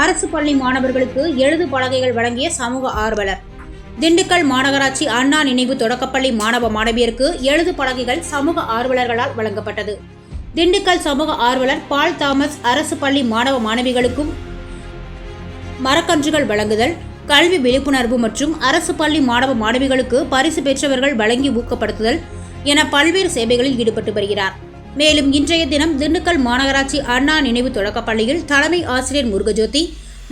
அரசு பள்ளி மாணவர்களுக்கு எழுது பலகைகள் வழங்கிய சமூக ஆர்வலர். திண்டுக்கல் மாநகராட்சி அண்ணா நினைவு தொடக்கப்பள்ளி மாணவ மாணவியருக்கு எழுது பலகைகள் சமூக ஆர்வலர்களால் வழங்கப்பட்டது. திண்டுக்கல் சமூக ஆர்வலர் பால் தாமஸ் அரசு பள்ளி மாணவ மாணவிகளுக்கும் மரக்கன்றுகள் வழங்குதல் கல்வி விழிப்புணர்வு மற்றும் அரசு பள்ளி மாணவ மாணவிகளுக்கு பரிசு பெற்றவர்கள் வழங்கி ஊக்கப்படுத்துதல் என பல்வேறு சேவைகளில் ஈடுபட்டு வருகிறார். மேலும் இன்றைய தினம் திண்டுக்கல் மாநகராட்சி அண்ணா நினைவு தொடக்கப்பள்ளியில் தலைமை ஆசிரியர் முருகஜோதி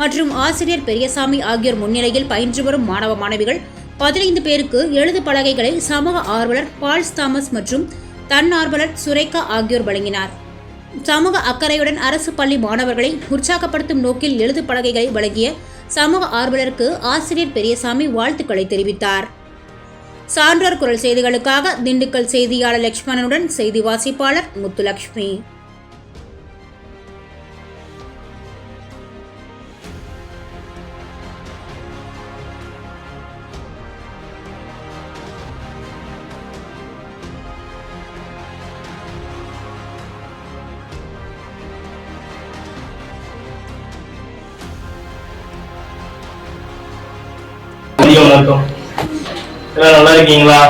மற்றும் ஆசிரியர் பெரியசாமி ஆகியோர் முன்னிலையில் பயின்று வரும் மாணவ மாணவிகள் பதினைந்து பேருக்கு எழுது பலகைகளை சமூக ஆர்வலர் பால்ஸ் தாமஸ் மற்றும் தன்னார்வலர் சுரேகா ஆகியோர் வழங்கினார். சமூக அக்கறையுடன் அரசு பள்ளி மாணவர்களை உற்சாகப்படுத்தும் நோக்கில் எழுது பலகைகளை வழங்கிய சமூக ஆர்வலருக்கு ஆசிரியர் பெரியசாமி வாழ்த்துக்களை தெரிவித்தார். சான்றோர் குரல் செய்திகளுக்காக திண்டுக்கல் செய்தியாளர் லட்சுமணனுடன் செய்தி வாசிப்பாளர் முத்துலட்சுமி. வணக்கம். எல்லாம் நல்லா இருக்கீங்களா?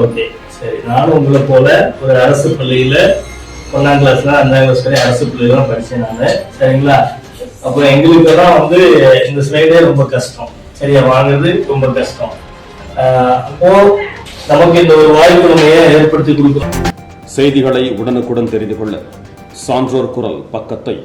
ஓகே சரி. நானும் உங்களை போல ஒரு அரசு பள்ளியில ஒன்னாம் கிளாஸ்ல அஞ்சாம் கிளாஸ் வரை அரசு பள்ளியில தான் படிச்சேன் நானு. சரிங்களா? அப்போ எங்களுக்கு தான் வந்து இந்த ஸ்லைடே ரொம்ப கஷ்டம். சரியா வாங்குறது ரொம்ப கஷ்டம். அப்போ நமக்கு இந்த ஒரு வாய்ப்பு நம்ம ஏன் ஏற்படுத்தி கொடுக்கணும்? செய்திகளை உடனுக்குடன் தெரிந்து கொள்ள சான்றோர் குரல் பக்கத்தை